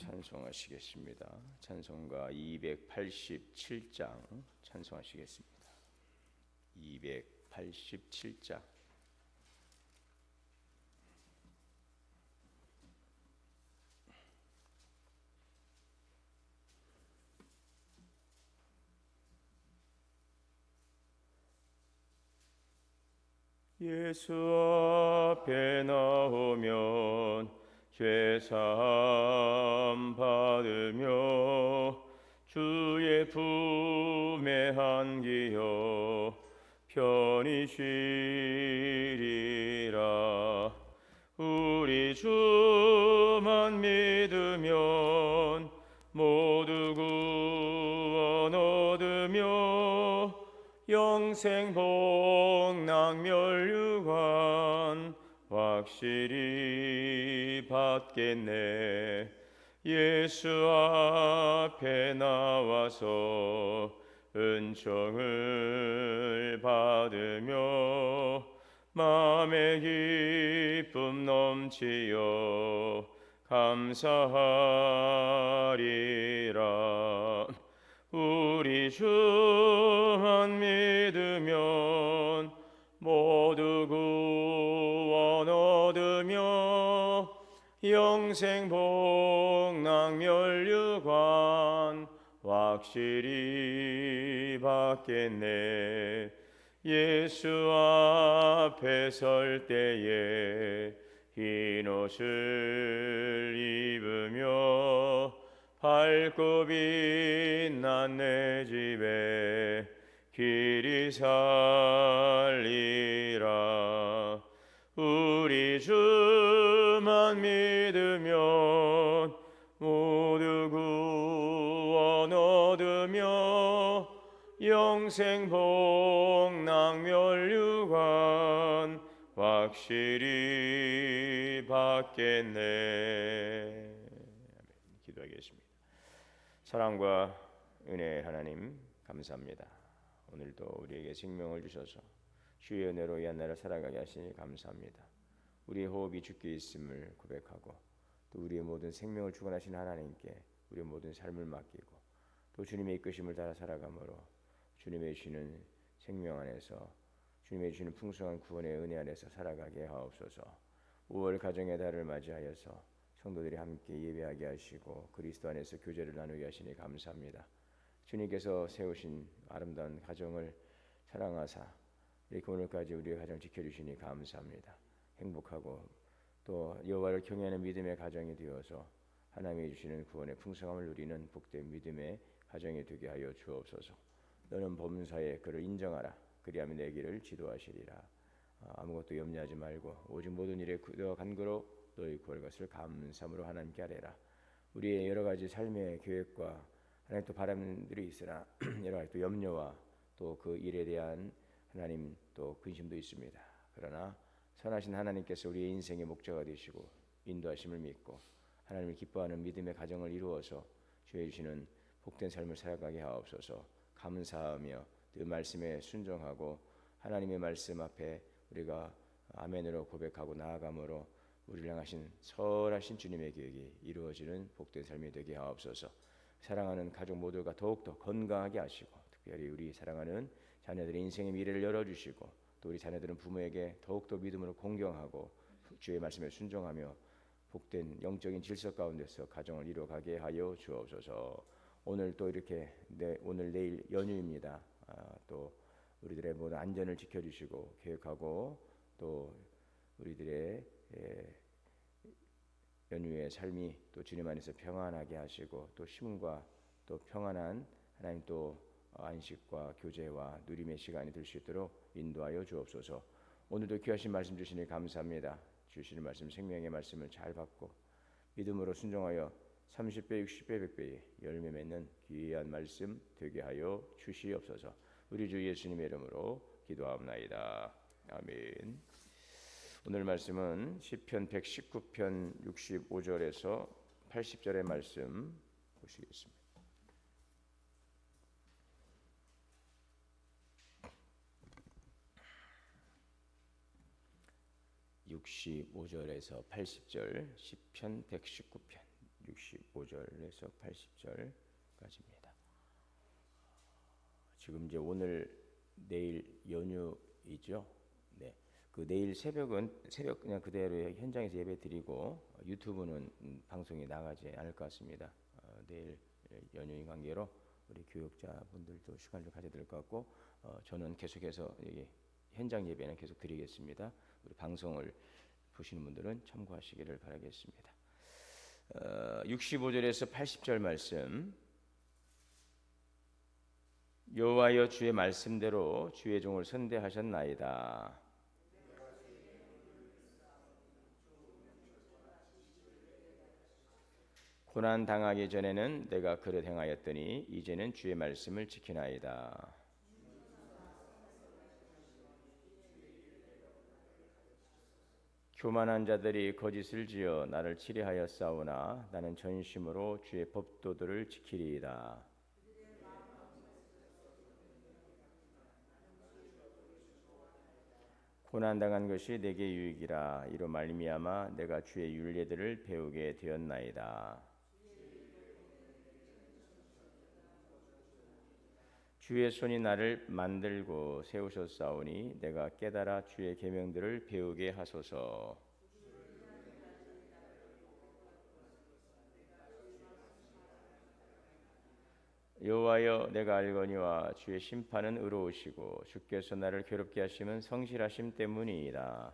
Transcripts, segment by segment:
찬송하시겠습니다. 찬송가 287장 찬송하시겠습니다. 287장 예수 앞에 나오면 죄사함 받으며 주의 품에 안기어 편히 쉬리라. 우리 주만 믿으면 모두 구원 얻으며 영생 복락 멸류관 확실히 받겠네. 예수 앞에 나와서 은총을 받으며 마음의 기쁨 넘치어 감사하리라. 우리 주만 믿으면 모두 구 영생 복락멸류관 확실히 받겠네. 예수 앞에 설 때에 흰 옷을 입으며 밝고 빛난 내 집에 길이 살리라. 우리 주 만 믿으면 모두 구원 얻으며 영생 복락 멸류관 확실히 받겠네. 기도하겠습니다. 사랑과 은혜 하나님 감사합니다. 오늘도 우리에게 생명을 주셔서 주의 은혜로 이 한날을 살아가게 하시니 감사합니다 우리의 호흡이 주께 있음을 고백하고 또 우리의 모든 생명을 주관하신 하나님께 우리의 모든 삶을 맡기고 또 주님의 이끄심을 따라 살아가므로 주님의 주시는 생명 안에서 주님의 주시는 풍성한 구원의 은혜 안에서 살아가게 하옵소서. 5월 가정의 달을 맞이하여서 성도들이 함께 예배하게 하시고 그리스도 안에서 교제를 나누게 하시니 감사합니다. 주님께서 세우신 아름다운 가정을 사랑하사 이렇게 오늘까지 우리의 가정 지켜주시니 감사합니다. 행복하고 또 여호와를 경외하는 믿음의 가정이 되어서 하나님이 주시는 구원의 풍성함을 누리는 복된 믿음의 가정이 되게 하여 주옵소서. 너는 범사에 그를 인정하라. 그리하면 내 길을 지도하시리라. 아무것도 염려하지 말고 오직 모든 일에 그와 간구로 너희 구할 것을 감사함으로 하나님께 아뢰라. 우리의 여러 가지 삶의 계획과 하나님 또 바람들이 있으나 여러 가지 또 염려와 또 그 일에 대한 하나님 또 근심도 있습니다. 그러나 선하신 하나님께서 우리의 인생의 목자가 되시고 인도하심을 믿고 하나님을 기뻐하는 믿음의 가정을 이루어서 주해 주시는 복된 삶을 살아가게 하옵소서. 감사하며 그 말씀에 순종하고 하나님의 말씀 앞에 우리가 아멘으로 고백하고 나아감으로 우리를 향하신 설하신 주님의 계획이 이루어지는 복된 삶이 되게 하옵소서. 사랑하는 가족 모두가 더욱더 건강하게 하시고 특별히 우리 사랑하는 자녀들의 인생의 미래를 열어주시고 또 우리 자녀들은 부모에게 더욱더 믿음으로 공경하고 주의 말씀에 순종하며 복된 영적인 질서 가운데서 가정을 이루어가게 하여 주옵소서. 오늘 또 이렇게 내, 오늘 내일 연휴입니다. 아, 또 우리들의 모든 안전을 지켜주시고 계획하고 또 우리들의 예, 연휴의 삶이 또 주님 안에서 평안하게 하시고 또 힘과 또 평안한 하나님 또 안식과 교제와 누림의 시간이 될 수 있도록 인도하여 주옵소서. 오늘도 귀하신 말씀 주시니 감사합니다. 주시는 말씀 생명의 말씀을 잘 받고 믿음으로 순종하여 30배, 60배, 100배의 열매 맺는 귀한 말씀 되게 하여 주시옵소서. 우리 주 예수님의 이름으로 기도하옵나이다. 아멘. 오늘 말씀은 시편 119편 65절에서 80절의 말씀 보시겠습니다. 65절에서 80절 시편 119편 65절에서 80절까지입니다. 지금 이제 오늘 내일 연휴이죠. 네. 그 내일 새벽은 새벽 그냥 그대로 현장에서 예배 드리고 유튜브는 방송이 나가지 않을 것 같습니다. 어, 내일 연휴인 관계로 우리 교육자분들도 시간을 가져야 될 것 같고 어, 저는 계속해서 현장 예배는 계속 드리겠습니다. 우리 방송을 보시는 분들은 참고하시기를 바라겠습니다. 어, 65절에서 80절 말씀 여호와여 주의 말씀대로 주의 종을 선대하셨나이다. 고난 당하기 전에는 내가 그릇 행하였더니 이제는 주의 말씀을 지키나이다. 교만한 자들이 거짓을 지어 나를 치리하여 싸우나 나는 전심으로 주의 법도들을 지키리이다. 고난 당한 것이 내게 유익이라 이로 말미암아 내가 주의 윤례들을 배우게 되었나이다. 주의 손이 나를 만들고 세우셨사오니 내가 깨달아 주의 계명들을 배우게 하소서. 여호와여 내가 알거니와 주의 심판은 의로우시고 주께서 나를 괴롭게 하심은 성실하심 때문이니라.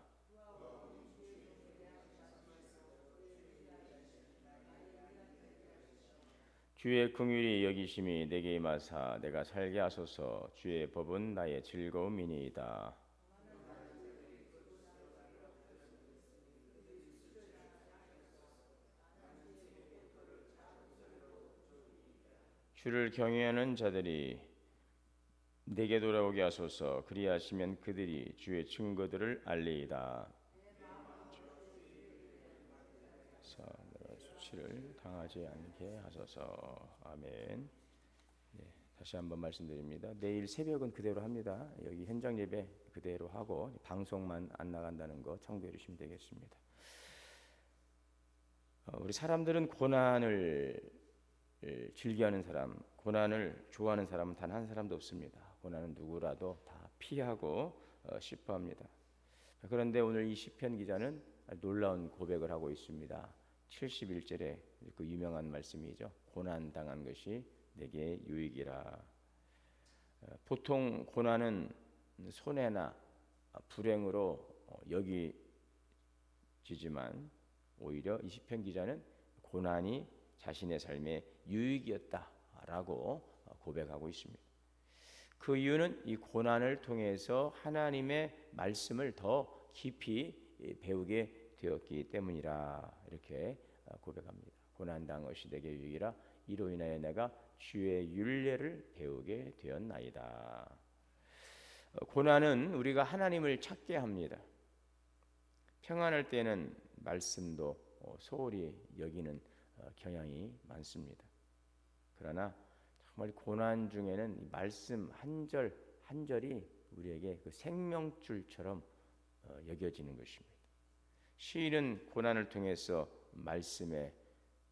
주의 긍휼이 여기심이 내게 임하사 내가 살게 하소서 주의 법은 나의 즐거움이니이다. 주를 경외하는 자들이 내게 돌아오게 하소서 그리하시면 그들이 주의 증거들을 알리이다. 수치를 당하지 않게 하소서. 아멘. 네, 다시 한번 말씀드립니다. 내일 새벽은 그대로 합니다. 여기 현장 예배 그대로 하고 방송만 안 나간다는 거 참고해 주시면 되겠습니다. 어, 우리 사람들은 고난을 즐겨하는 사람, 고난을 좋아하는 사람은 단 한 사람도 없습니다. 고난은 누구라도 다 피하고 어, 싶어합니다. 그런데 오늘 이 시편 기자는 놀라운 고백을 하고 있습니다. 71절에 그 유명한 말씀이죠. 고난 당한 것이 내게 유익이라. 어, 보통 고난은 손해나 불행으로 어, 여기지만 오히려 이 시편 기자는 고난이 자신의 삶의 유익이었다라고 어, 고백하고 있습니다. 그 이유는 이 고난을 통해서 하나님의 말씀을 더 깊이 배우게 되었기 때문이라 이렇게 어, 고백합니다. 고난 당 것이 내게 유익이라 이로 인하여 내가 주의 윤례를 배우게 되었나이다. 어, 고난은 우리가 하나님을 찾게 합니다. 평안할 때는 말씀도 어, 소홀히 여기는 경향이 많습니다. 그러나 정말 고난 중에는 말씀 한 절 한 절이 우리에게 그 생명줄처럼 여겨지는 것입니다. 시인은 고난을 통해서 말씀의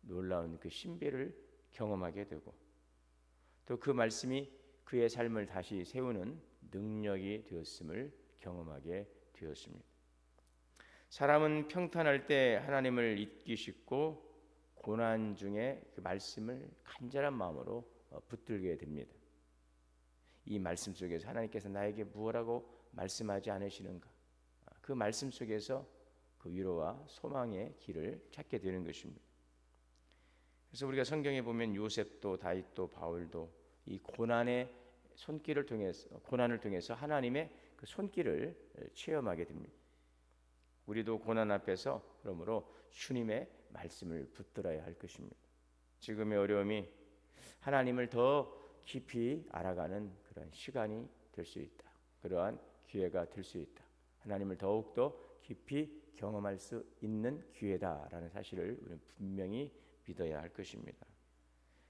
놀라운 그 신비를 경험하게 되고 또 그 말씀이 그의 삶을 다시 세우는 능력이 되었음을 경험하게 되었습니다. 사람은 평탄할 때 하나님을 잊기 쉽고 고난 중에 그 말씀을 간절한 마음으로 어, 붙들게 됩니다. 이 말씀 속에서 하나님께서 나에게 무엇라고 말씀하지 않으시는가? 그 말씀 속에서 그 위로와 소망의 길을 찾게 되는 것입니다. 그래서 우리가 성경에 보면 요셉도 다윗도 바울도 이 고난의 손길을 통해서 고난을 통해서 하나님의 그 손길을 체험하게 됩니다. 우리도 고난 앞에서 그러므로 주님의 말씀을 붙들어야 할 것입니다. 지금의 어려움이 하나님을 더 깊이 알아가는 그런 시간이 될 수 있다. 그러한 기회가 될 수 있다. 하나님을 더욱더 깊이 경험할 수 있는 기회다라는 사실을 우리는 분명히 믿어야 할 것입니다.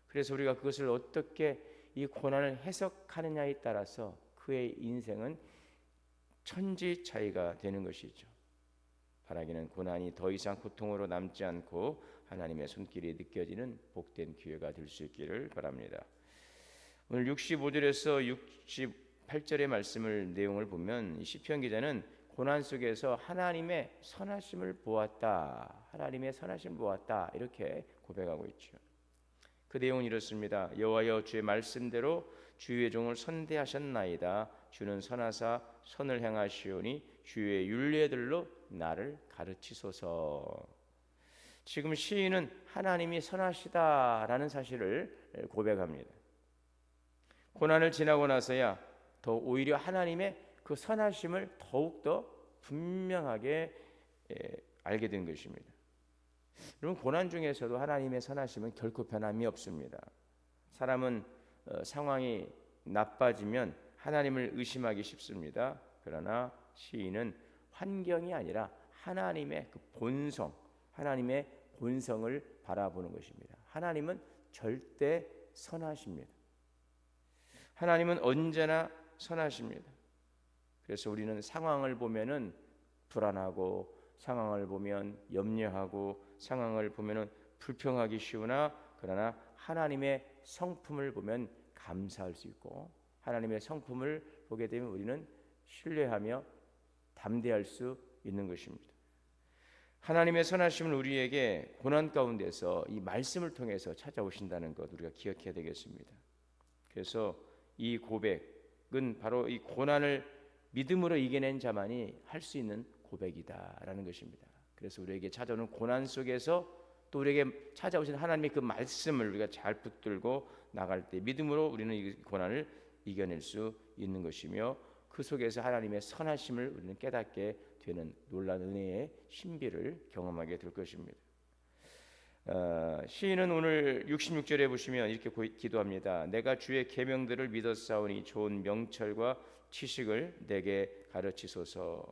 그래서 우리가 그것을 어떻게 이 고난을 해석하느냐에 따라서 그의 인생은 천지 차이가 되는 것이죠. 바라기는 고난이 더 이상 고통으로 남지 않고 하나님의 손길이 느껴지는 복된 기회가 될 수 있기를 바랍니다. 오늘 65절에서 68절의 말씀을 내용을 보면 시편 기자는 고난 속에서 하나님의 선하심을 보았다. 하나님의 선하심을 보았다. 이렇게 고백하고 있죠. 그 내용은 이렇습니다. 여호와여 주의 말씀대로 주의 종을 선대하셨나이다. 주는 선하사 선을 행하시오니 주의 윤례들로 나를 가르치소서. 지금 시인은 하나님이 선하시다라는 사실을 고백합니다. 고난을 지나고 나서야 더 오히려 하나님의 그 선하심을 더욱 더 분명하게 알게 된 것입니다. 여러분 고난 중에서도 하나님의 선하심은 결코 변함이 없습니다. 사람은 어, 상황이 나빠지면 하나님을 의심하기 쉽습니다. 그러나 시인은 환경이 아니라 하나님의 그 본성, 하나님의 본성을 바라보는 것입니다. 하나님은 절대 선하십니다. 하나님은 언제나 선하십니다. 그래서 우리는 상황을 보면은 불안하고 상황을 보면 염려하고 상황을 보면은 불평하기 쉬우나 그러나 하나님의 성품을 보면 감사할 수 있고 하나님의 성품을 보게 되면 우리는 신뢰하며 담대할 수 있는 것입니다. 하나님의 선하심을 우리에게 고난 가운데서 이 말씀을 통해서 찾아오신다는 것 우리가 기억해야 되겠습니다. 그래서 이 고백은 바로 이 고난을 믿음으로 이겨낸 자만이 할 수 있는 고백이다라는 것입니다. 그래서 우리에게 찾아오는 고난 속에서 또 우리에게 찾아오신 하나님의 그 말씀을 우리가 잘 붙들고 나갈 때 믿음으로 우리는 이 고난을 이겨낼 수 있는 것이며 그 속에서 하나님의 선하심을 우리는 깨닫게 되는 놀라운 은혜의 신비를 경험하게 될 것입니다. 어, 시인은 오늘 66절에 보시면 이렇게 기도합니다. 내가 주의 계명들을 믿었사오니 좋은 명철과 지식을 내게 가르치소서.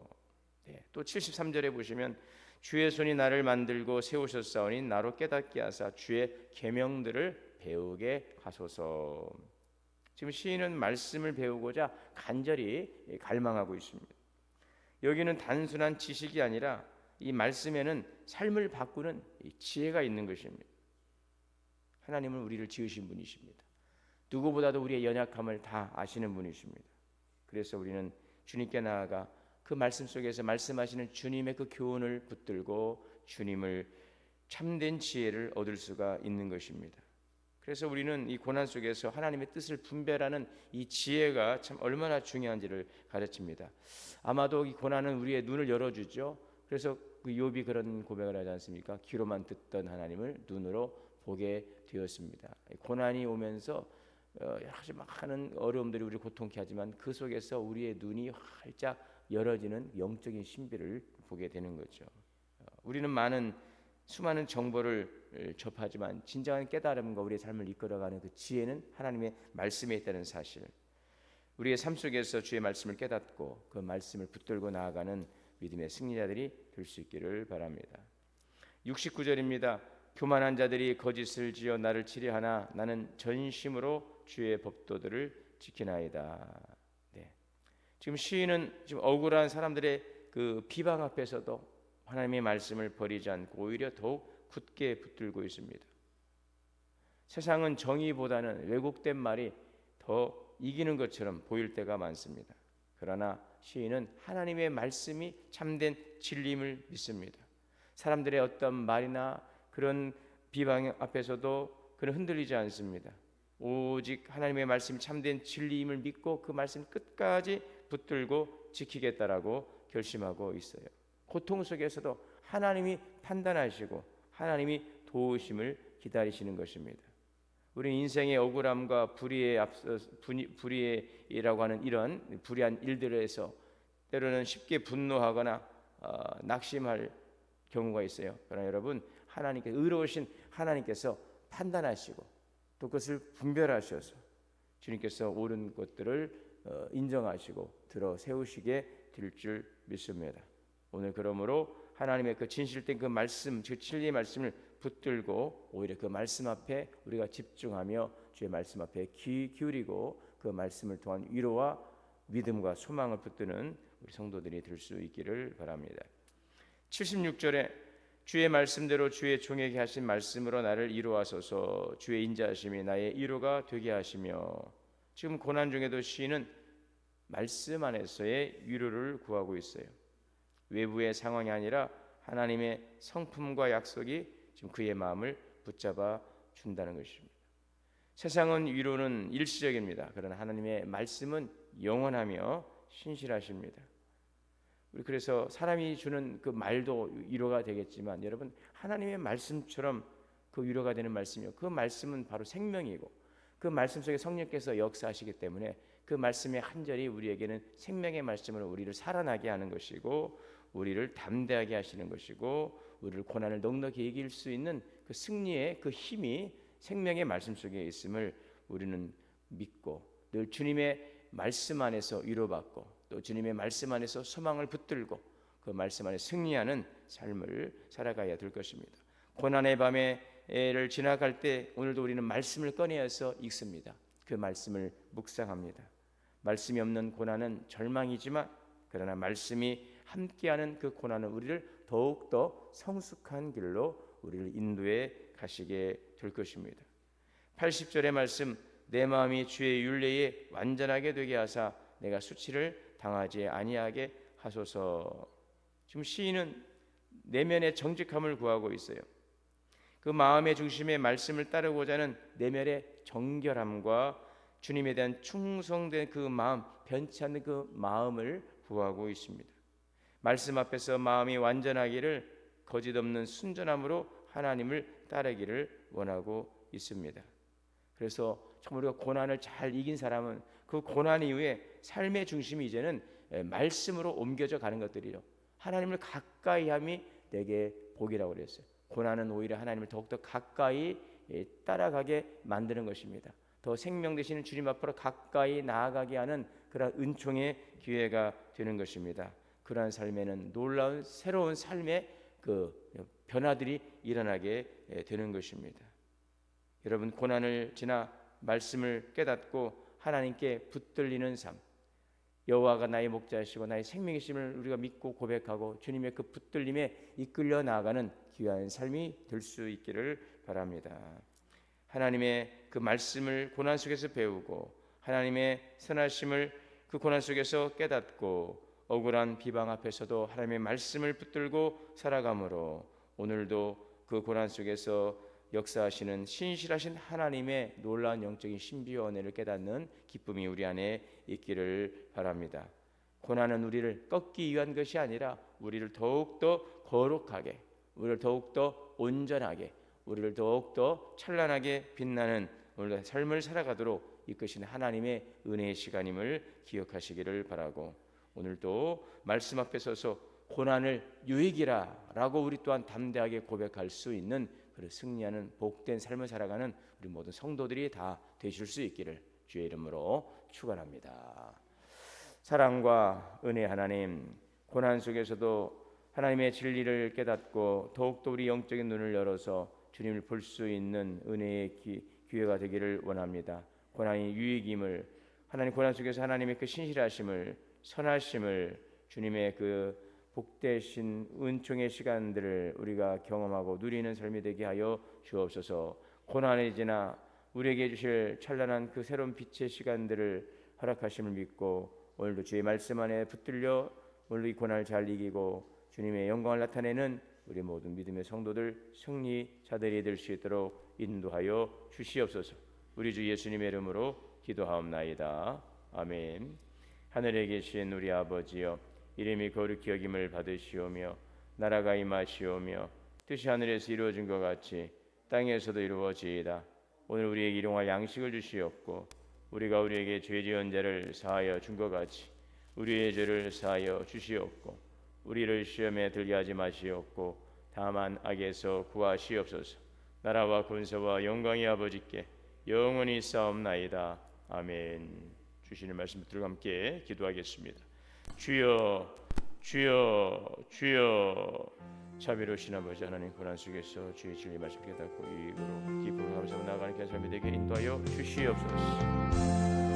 네, 또 73절에 보시면 주의 손이 나를 만들고 세우셨사오니 나로 깨닫게 하사 주의 계명들을 배우게 하소서. 지금 시인은 말씀을 배우고자 간절히 갈망하고 있습니다. 여기는 단순한 지식이 아니라 이 말씀에는 삶을 바꾸는 지혜가 있는 것입니다. 하나님은 우리를 지으신 분이십니다. 누구보다도 우리의 연약함을 다 아시는 분이십니다. 그래서 우리는 주님께 나아가 그 말씀 속에서 말씀하시는 주님의 그 교훈을 붙들고 주님을 참된 지혜를 얻을 수가 있는 것입니다. 그래서 우리는 이 고난 속에서 하나님의 뜻을 분별하는 이 지혜가 참 얼마나 중요한지를 가르칩니다. 아마도 이 고난은 우리의 눈을 열어주죠. 그래서 그 욥이 그런 고백을 하지 않습니까? 귀로만 듣던 하나님을 눈으로 보게 되었습니다. 고난이 오면서 어, 여러 가지 많은 어려움들이 우리 고통케 하지만 그 속에서 우리의 눈이 활짝 열어지는 영적인 신비를 보게 되는 거죠. 어, 우리는 많은 수많은 정보를 접하지만 진정한 깨달음과 우리의 삶을 이끌어가는 그 지혜는 하나님의 말씀에 있다는 사실. 우리의 삶 속에서 주의 말씀을 깨닫고 그 말씀을 붙들고 나아가는 믿음의 승리자들이 될 수 있기를 바랍니다. 69절입니다. 교만한 자들이 거짓을 지어 나를 치려하나 나는 전심으로 주의 법도들을 지키나이다. 네. 지금 시인은 지금 억울한 사람들의 그 비방 앞에서도 하나님의 말씀을 버리지 않고 오히려 더욱 굳게 붙들고 있습니다. 세상은 정의보다는 왜곡된 말이 더 이기는 것처럼 보일 때가 많습니다. 그러나 시인은 하나님의 말씀이 참된 진리임을 믿습니다. 사람들의 어떤 말이나 그런 비방 앞에서도 그는 흔들리지 않습니다. 오직 하나님의 말씀이 참된 진리임을 믿고 그 말씀 끝까지 붙들고 지키겠다라고 결심하고 있어요. 고통 속에서도 하나님이 판단하시고 하나님이 도우심을 기다리시는 것입니다. 우리 인생의 억울함과 불의에 앞서 불의라고 하는 이런 불의한 일들에서 때로는 쉽게 분노하거나 어, 낙심할 경우가 있어요. 그러나 여러분 하나님께 의로우신 하나님께서 판단하시고 또 그것을 분별하셔서 주님께서 옳은 것들을 어, 인정하시고 들어 세우시게 될 줄 믿습니다. 오늘 그러므로 하나님의 그 진실된 그 말씀, 그 진리의 말씀을 붙들고 오히려 그 말씀 앞에 우리가 집중하며 주의 말씀 앞에 귀 기울이고 그 말씀을 통한 위로와 믿음과 소망을 붙드는 우리 성도들이 될 수 있기를 바랍니다. 76절에 주의 말씀대로 주의 종에게 하신 말씀으로 나를 이루하소서 주의 인자하심이 나의 이루가 되게 하시며 지금 고난 중에도 시인은 말씀 안에서의 위로를 구하고 있어요. 외부의 상황이 아니라 하나님의 성품과 약속이 지금 그의 마음을 붙잡아 준다는 것입니다. 세상은 위로는 일시적입니다. 그러나 하나님의 말씀은 영원하며 신실하십니다. 우리 그래서 사람이 주는 그 말도 위로가 되겠지만 여러분 하나님의 말씀처럼 그 위로가 되는 말씀이요. 그 말씀은 바로 생명이고 그 말씀 속에 성령께서 역사하시기 때문에 그 말씀의 한 절이 우리에게는 생명의 말씀으로 우리를 살아나게 하는 것이고 우리를 담대하게 하시는 것이고 우리를 고난을 넉넉히 이길 수 있는 그 승리의 그 힘이 생명의 말씀 속에 있음을 우리는 믿고 늘 주님의 말씀 안에서 위로받고 또 주님의 말씀 안에서 소망을 붙들고 그 말씀 안에 승리하는 삶을 살아가야 될 것입니다. 고난의 밤에 를 지나갈 때 오늘도 우리는 말씀을 꺼내어서 읽습니다. 그 말씀을 묵상합니다. 말씀이 없는 고난은 절망이지만 그러나 말씀이 함께하는 그 고난은 우리를 더욱 더 성숙한 길로 우리를 인도해 가시게 될 것입니다. 80절의 말씀 내 마음이 주의 윤례에 완전하게 되게 하사 내가 수치를 당하지 아니하게 하소서. 지금 시인은 내면의 정직함을 구하고 있어요. 그 마음의 중심에 말씀을 따르고자 하는 내면의 정결함과 주님에 대한 충성된 그 마음, 변치 않는 그 마음을 구하고 있습니다. 말씀 앞에서 마음이 완전하기를 거짓 없는 순전함으로 하나님을 따르기를 원하고 있습니다. 그래서 정말 우리가 고난을 잘 이긴 사람은 그 고난 이후에 삶의 중심이 이제는 말씀으로 옮겨져 가는 것들이요. 하나님을 가까이 함이 내게 복이라고 그랬어요. 고난은 오히려 하나님을 더욱더 가까이 따라가게 만드는 것입니다. 더 생명 되시는 주님 앞으로 가까이 나아가게 하는 그런 은총의 기회가 되는 것입니다. 그러한 삶에는 놀라운 새로운 삶의 그 변화들이 일어나게 되는 것입니다. 여러분 고난을 지나 말씀을 깨닫고 하나님께 붙들리는 삶, 여호와가 나의 목자이시고 나의 생명이심을 우리가 믿고 고백하고 주님의 그 붙들림에 이끌려 나아가는 귀한 삶이 될 수 있기를 바랍니다. 하나님의 그 말씀을 고난 속에서 배우고 하나님의 선하심을 그 고난 속에서 깨닫고 억울한 비방 앞에서도 하나님의 말씀을 붙들고 살아감으로 오늘도 그 고난 속에서 역사하시는 신실하신 하나님의 놀라운 영적인 신비와 은혜를 깨닫는 기쁨이 우리 안에 있기를 바랍니다. 고난은 우리를 꺾기 위한 것이 아니라 우리를 더욱더 거룩하게, 우리를 더욱더 온전하게, 우리를 더욱더 찬란하게 빛나는 오늘 삶을 살아가도록 이끄시는 하나님의 은혜의 시간임을 기억하시기를 바라고 오늘도 말씀 앞에 서서 고난을 유익이라라고 우리 또한 담대하게 고백할 수 있는 그를 승리하는 복된 삶을 살아가는 우리 모든 성도들이 다 되실 수 있기를 주의 이름으로 축원합니다. 사랑과 은혜 하나님 고난 속에서도 하나님의 진리를 깨닫고 더욱더 우리 영적인 눈을 열어서 주님을 볼 수 있는 은혜의 기, 기회가 되기를 원합니다. 고난이 유익임을 하나님 고난 속에서 하나님의 그 신실하심을 선하심을 주님의 그 복되신 은총의 시간들을 우리가 경험하고 누리는 삶이 되게 하여 주옵소서. 고난이 지나 우리에게 주실 찬란한 그 새로운 빛의 시간들을 허락하심을 믿고 오늘도 주의 말씀 안에 붙들려 오늘 이 고난을 잘 이기고 주님의 영광을 나타내는 우리 모든 믿음의 성도들 승리자들이 될 수 있도록 인도하여 주시옵소서. 우리 주 예수님의 이름으로 기도하옵나이다. 아멘. 하늘에 계신 우리 아버지여 이름이 거룩히 여김을 받으시오며 나라가 임하시오며 뜻이 하늘에서 이루어진 것 같이 땅에서도 이루어지이다. 오늘 우리에게 일용할 양식을 주시옵고 우리가 우리에게 죄 지은 자를 사하여 준 것 같이 우리의 죄를 사하여 주시옵고 우리를 시험에 들게 하지 마시옵고 다만 악에서 구하시옵소서. 나라와 권세와 영광이 아버지께 영원히 싸움나이다. 아멘. 주시는 말씀 들과 함께 기도하겠습니다. 주여 주여 주여 자비로우신 아버지 하나님 고난 속에서 주의 진리 말씀 깨닫고 이 입으로 기쁨을 감사하고 나아가는 그 삶이 되게 인도하여 주시옵소서.